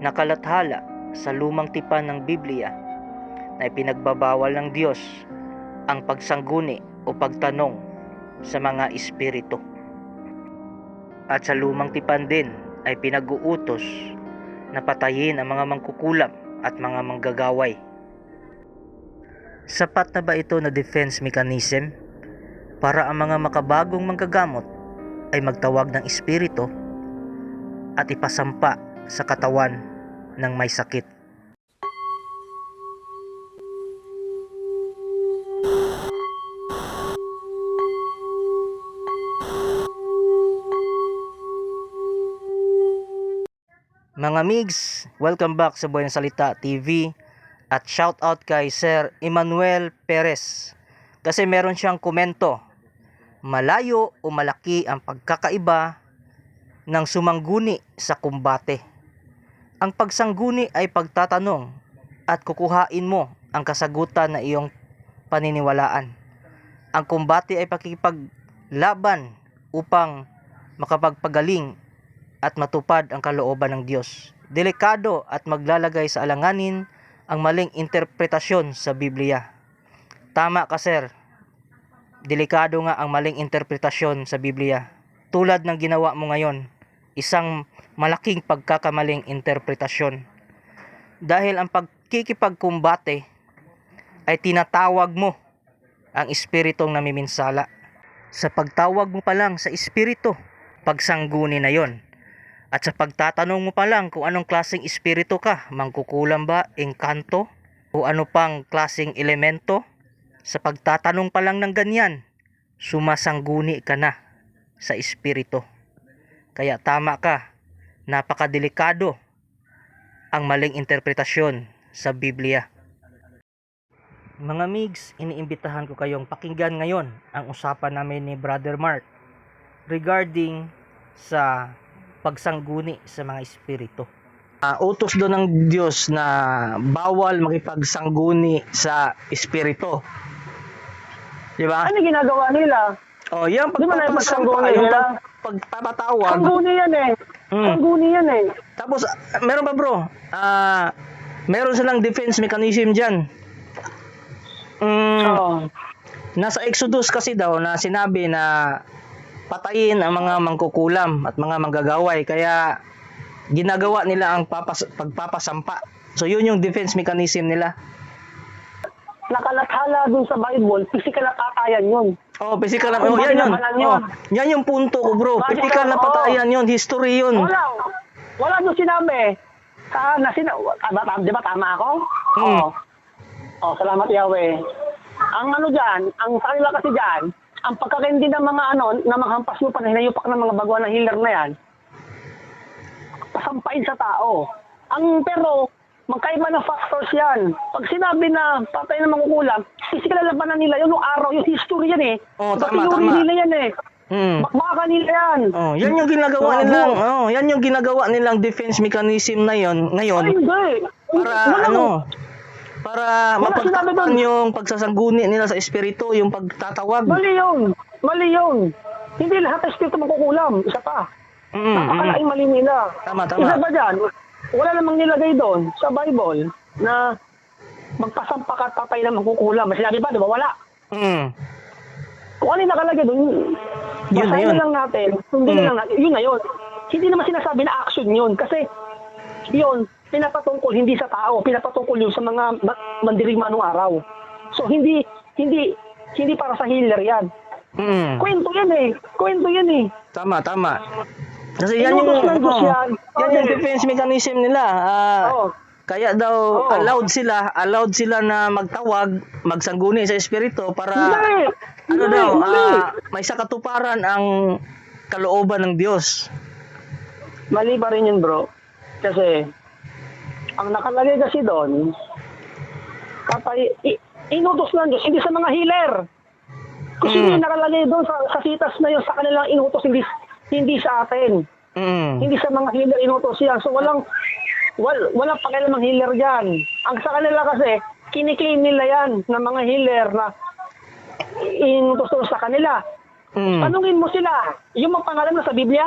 nakalathala sa lumang tipan ng Biblia na ipinagbabawal ng Diyos ang pagsangguni o pagtanong sa mga espiritu. At sa lumang tipan din ay pinag-uutos na patayin ang mga mangkukulam at mga manggagaway. Sapat na ba ito na defense mechanism para ang mga makabagong manggagamot ay magtawag ng espiritu at ipasampa sa katawan ng may sakit? Mga migs, welcome back sa Buhay ng Salita TV at shout out kay Sir Emmanuel Perez kasi meron siyang komento malayo o malaki ang pagkakaiba ng sumangguni sa kumbate. Ang pagsangguni ay pagtatanong at kukuhain mo ang kasagutan na iyong paniniwalaan. Ang kumbate ay pakikipaglaban upang makapagpagaling at matupad ang kalooban ng Diyos. Delikado at maglalagay sa alanganin ang maling interpretasyon sa Biblia. Tama ka sir, delikado nga ang maling interpretasyon sa Biblia. Tulad ng ginawa mo ngayon, isang malaking pagkakamaling interpretasyon. Dahil ang pagkikipagkumbate ay tinatawag mo ang espiritong namiminsala. Sa pagtawag mo pa lang sa espiritu, pagsangguni na yon. At sa pagtatanong mo pa lang kung anong klaseng espiritu ka, mangkukulam ba, engkanto, o ano pang klaseng elemento, sa pagtatanong pa lang ng ganyan, sumasangguni ka na sa espiritu. Kaya tama ka, napakadelikado ang maling interpretasyon sa Biblia. Mga migs, iniimbitahan ko kayong pakinggan ngayon ang usapan namin ni Brother Mark regarding sa pagsangguni sa mga espiritu. Uh, utos doon ng Diyos na bawal makipagsangguni sa espiritu. Di ba? Ano ginagawa nila? Oh, yan yung nila? pag- pagpapatawag. Sangguni yan eh. Hmm. Sangguni yan eh. Tapos, meron pa bro, ah, meron silang defense mechanism dyan. Mm, Oo. Nasa Exodus kasi daw na sinabi na patayin ang mga mangkukulam at mga manggagaway. Kaya ginagawa nila ang papas, pagpapasampa. So yun yung defense mechanism nila. Nakalathala dun sa Bible, physical na kakayan yun. Oh, physical na, oh, yan yun. Oh, yan yung punto ko bro. Bakit Physical na patayan yun. History yun. Wala. Wala doon sinabi. Sa, na sina, ah, di ba tama ako? Hmm. Oo. Oh, salamat Yahweh. Ang ano dyan, ang sa kanila kasi dyan, ang pagkakaindi ng mga ano, na mga hampas lupa na hinayupak ng mga baguhan ng healer na yan, pasampain sa tao. Ang pero, magkaiba ng factors yan. Pag sinabi na patay na mangukulam, physical na labanan nila yun, yung araw, yung history yan eh. Oo, Iba tama, tama. nila yan eh. Hmm. Bakbaka nila yan. Oh, yan yung ginagawa Bravo. nilang, oh, yan yung ginagawa nilang defense mechanism na yon ngayon. Ay, hindi. para Wala- ano para doon. yung pagsasangguni nila sa espiritu yung pagtatawag Mali yun. Mali yun. Hindi lahat ng espiritu magkukulam. Isa pa. mm, mm, Napakalaking mali nila. Tama, tama. Isa ba dyan? Wala namang nilagay doon sa Bible na magpasampa ka at patay na magkukulam. Sinabi ba? Di ba? Wala. mm. Kung ano yung nakalagay doon, Yun na yun. lang natin. Sundin Mm. lang natin. Yun na yun. Hindi naman sinasabi na action yun. Kasi yun, pinapatungkol hindi sa tao, pinapatungkol yun sa mga ma- mandirigma nung araw. So hindi hindi hindi para sa healer yan. Mm. Kwento yan eh. Kwento yan eh. tama tama kasi yan yung, ng Diyos oh, yan. yan Oh, yung eh. defense mechanism nila Ah, Oo. kaya daw Oo. allowed sila allowed sila na magtawag magsangguni sa espiritu para Hindi. ano Hindi, daw hindi. ah, may sakatuparan ang kalooban ng Diyos Mali pa rin yun bro. Kasi, ang nakalagay kasi doon, patay, i- inutos ng Diyos, hindi sa mga healer. Kasi Mm. yung nakalagay doon sa, sa sitas na yun, sa kanilang inutos, hindi, hindi sa atin. Mm. Hindi sa mga healer inutos yan. So walang, wal, walang pakialam ng healer yan. Ang sa kanila kasi, kiniklaim nila yan ng mga healer na inutos sa kanila. Mm. Tanungin mo sila, yung mga pangalan na sa Biblia,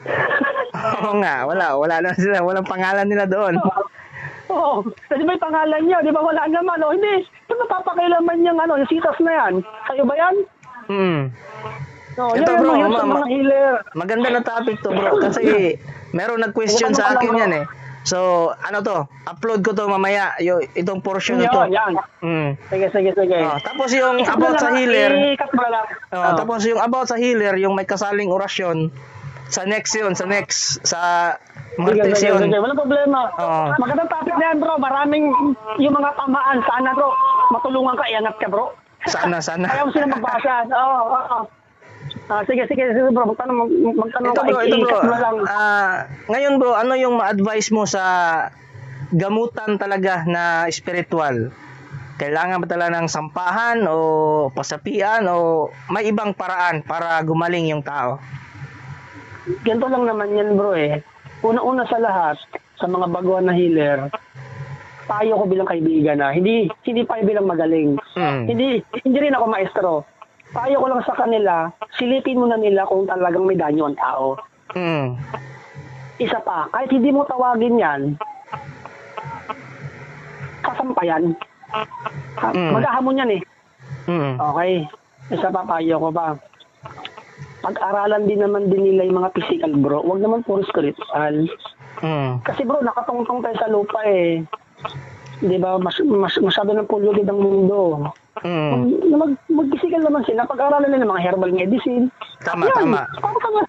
Oo nga, wala. Wala na sila. Walang pangalan nila doon. Oo. Kasi may pangalan niya, di ba? Wala naman. O hindi. Ito napapakailaman niyang ano, yung sitas na yan. Sa'yo ba yan? Hmm. No, Ito, yan bro, mga, ma- mga healer. Maganda na topic to bro. Kasi meron nag-question sa akin yan eh. So, ano to? Upload ko to mamaya. Yung, itong portion na to. Yan, yan. Hmm. Sige, sige, sige. Oh, tapos yung Ikat mo about sa healer. I-cut mo lang. Oh, Oh. Tapos yung about sa healer, yung may kasaling orasyon, sa next yun, sa next, sa Sige, Martes sige, yun. sige. Walang problema. Oo. Magandang topic na yan, bro. Maraming yung mga tamaan. Sana, bro. Matulungan ka. Iangat ka, bro. Sana, sana. Ayaw mo sila magbasa. Oo, oo, oo. Ah, sige, sige, sige, bro. Magtanong, mag- magtanong Ito bro, ito bro. Ah, ngayon bro, ano yung ma-advise mo sa gamutan talaga na spiritual? Kailangan ba talaga ng sampahan o pasapian o may ibang paraan para gumaling yung tao? Ganito lang naman yan, bro, eh. Una-una sa lahat, sa mga baguhan na healer, tayo ko bilang kaibigan na, hindi hindi tayo bilang magaling. Hmm. Hindi hindi rin ako maestro. Tayo ko lang sa kanila, silipin mo na nila kung talagang may danyo ang tao. Hmm. Isa pa, kahit hindi mo tawagin yan, kasampayan. Ha- Mm. Maghahamon yan eh. Hmm. Okay. Isa pa, payo ko pa. Pag-aralan din naman din nila yung mga physical bro. Huwag naman puro spiritual. Hmm. Kasi bro, nakatungtong tayo sa lupa eh. Di ba? Mas, mas, masyado ng pulugid ang mundo. Hmm. Mag, mag, mag-physical naman sila. Pag-aralan nila mga herbal medicine. Tama, Yan. tama. Para, para,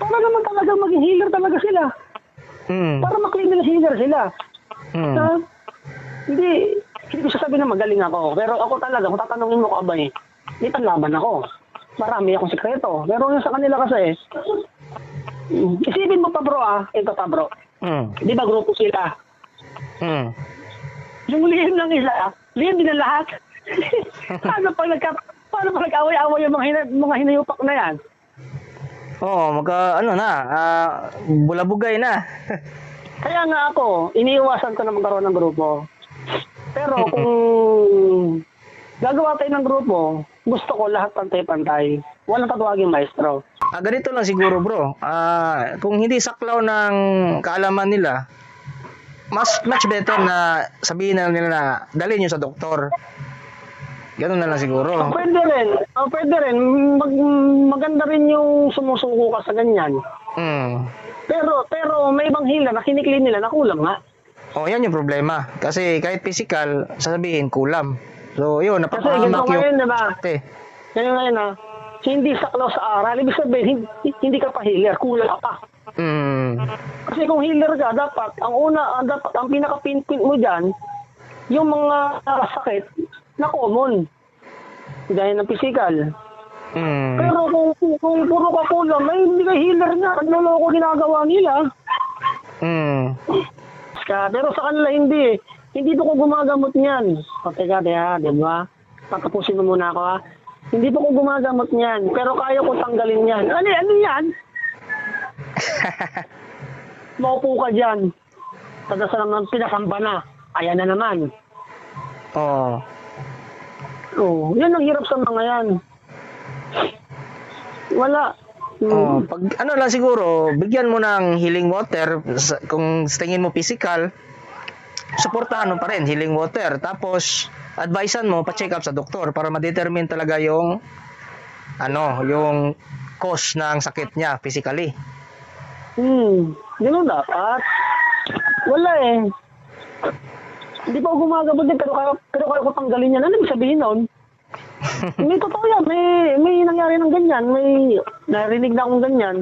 para naman talaga maging healer talaga sila. Hmm. Para maklaim nila healer sila. Hmm. Na, hindi, hindi ko sasabihin na magaling ako. Pero ako talaga, kung tatanungin mo ko ba eh, may panlaban ako. Marami akong sekreto. Pero yung sa kanila kasi, mm, isipin mo pa bro ah, ito pa bro. Hmm. Di ba grupo sila? Hmm. Yung lihim ng isa, lihim din ng lahat. paano pag nagka, paano pag nag-away-away yung mga, hina, mga hinayupak na yan? Oo, magka, ano na, ah, bulabugay na. Kaya nga ako, iniiwasan ko na magkaroon ng grupo. Pero kung gagawa tayo ng grupo, gusto ko lahat pantay-pantay. Walang tatawagin maestro. Ah, ganito lang siguro bro. Ah, kung hindi saklaw ng kaalaman nila, mas much better na sabihin na nila na dalhin nyo sa doktor. Ganun na lang siguro. O, pwede rin, o, pwede rin, mag, maganda rin yung sumusuko ka sa ganyan. Hmm. Pero, pero may ibang hila na kiniklaim nila na kulang nga. Oh, yan yung problema. Kasi kahit physical, sasabihin kulam. So, yun, Kasi ganito yung... ngayon, di ba? Ate, Ganyan ngayon ha, hindi saklaw sa aral, ibig sabihin, hindi, hindi ka pa healer, kulang ka pa. hmm. Kasi kung healer ka, dapat, ang una, ang dapat, ang pinaka-pinpoint mo dyan, yung mga ah, sakit na common. Gaya ng physical. Hmm. Pero kung, kung, kung puro ka kulang, ay hindi ka healer nga. Ang loloko ginagawa nila. Hmm. Ka, pero sa kanila hindi eh. Hindi po ko gumagamot niyan. O teka, teka, di ba? Tatapusin mo muna ako ha. Hindi po ko gumagamot niyan. Pero kaya ko tanggalin yan. Ano, ano yan? Maupo ka dyan. Taga sa naman pinasamba na. Ayan na naman. Oh. Oh, yan ang hirap sa mga yan. Wala. Hmm. Oh, pag ano lang siguro, bigyan mo ng healing water sa- kung sa tingin mo physical, suportahan mo pa rin healing water. Tapos advisean mo pa-check up sa doktor para ma-determine talaga yung ano, yung cause ng sakit niya physically. Hmm, ganun dapat. Wala eh. Hindi pa ako gumagamot din, pero kaya, pero kaya ko tanggalin yan. Ano sabihin nun? may totoo yan. May, may nangyari ng ganyan. May narinig na akong ganyan.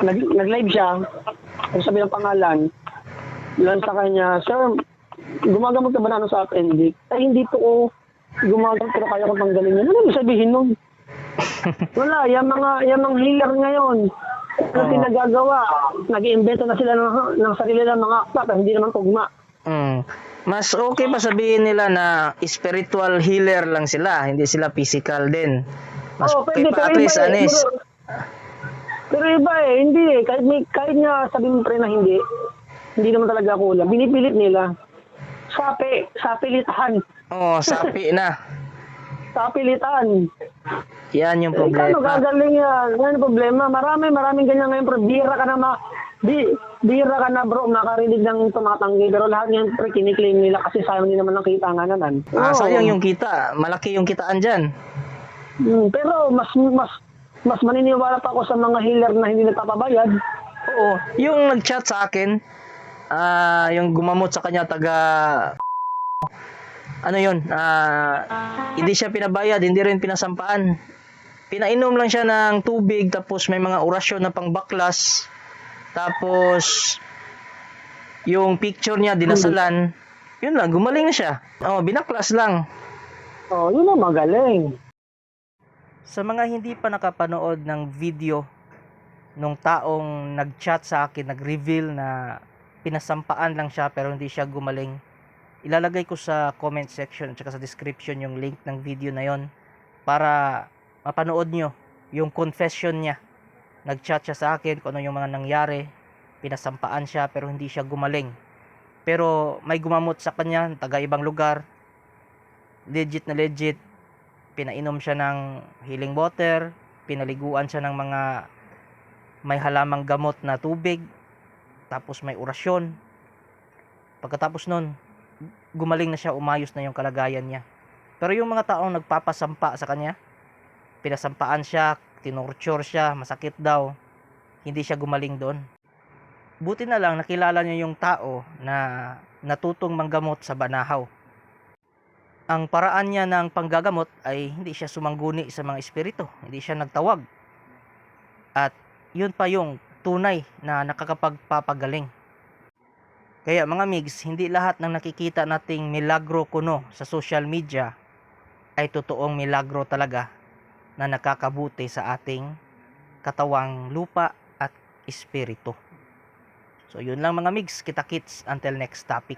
Nag, nag-live siya. Ang sabi ng pangalan. Lang sa kanya, Sir, gumagamot ka ba na ano sa appendix? Ay, hindi po ko gumagamot, pero kaya ko tanggalin yan. Ano ibig sabihin nun? Wala, yung mga, yung mga healer ngayon, ano Oo. pinagagawa? Nag-iimbento na sila ng, ng sarili ng mga akta, hindi naman tugma. Mm. Mas okay pa sabihin nila na spiritual healer lang sila, hindi sila physical din. Mas Oo, okay pa at pero least iba eh, anis. Pero, pero iba eh, hindi eh. Kahit, may, kahit nga sabihin mo pre na hindi, hindi naman talaga kulang. Binipilit nila. Sapi, sapilitan. Oh, sapi na. Sapilitan. Yan yung Eh, problema. gagaling yan? Yan ang problema. Marami, maraming ganyan ngayon. Pero bira ka na ma... Di, bira ka na bro, makarinig ng tumatanggi. Pero lahat yan, pre, kiniklaim nila kasi sayang din naman ang kita nga naman. Ah, Oo. sayang yung kita. Malaki yung kitaan dyan. Hmm, pero mas, mas, mas maniniwala pa ako sa mga healer na hindi nagpapabayad. Oo. Yung nag-chat sa akin, ah, yung gumamot sa kanya taga ano yun, ah, hindi siya pinabayad, hindi rin pinasampaan. Pinainom lang siya ng tubig, tapos may mga orasyon na pangbaklas, tapos yung picture niya, dinasalan, yun lang, gumaling na siya. Oh, binaklas lang. Oh, yun ang magaling. Sa mga hindi pa nakapanood ng video nung taong nag-chat sa akin, nag-reveal na pinasampaan lang siya pero hindi siya gumaling. Ilalagay ko sa comment section at saka sa description yung link ng video na yon para mapanood nyo yung confession niya. Nag-chat siya sa akin kung ano yung mga nangyari. Pinasampaan siya pero hindi siya gumaling. Pero may gumamot sa kanya, taga ibang lugar. Legit na legit pinainom siya ng healing water, pinaliguan siya ng mga may halamang gamot na tubig, tapos may orasyon. Pagkatapos nun, gumaling na siya, umayos na yung kalagayan niya. Pero yung mga taong nagpapasampa sa kanya, pinasampaan siya, tinorture siya, masakit daw, hindi siya gumaling doon. Buti na lang nakilala niya yung tao na natutong manggamot sa banahaw ang paraan niya ng panggagamot ay hindi siya sumangguni sa mga espiritu, hindi siya nagtawag. At yun pa yung tunay na nakakapagpapagaling. Kaya mga migs, hindi lahat ng nakikita nating milagro kuno sa social media ay totoong milagro talaga na nakakabuti sa ating katawang lupa at espiritu. So yun lang mga migs, kita kits until next topic.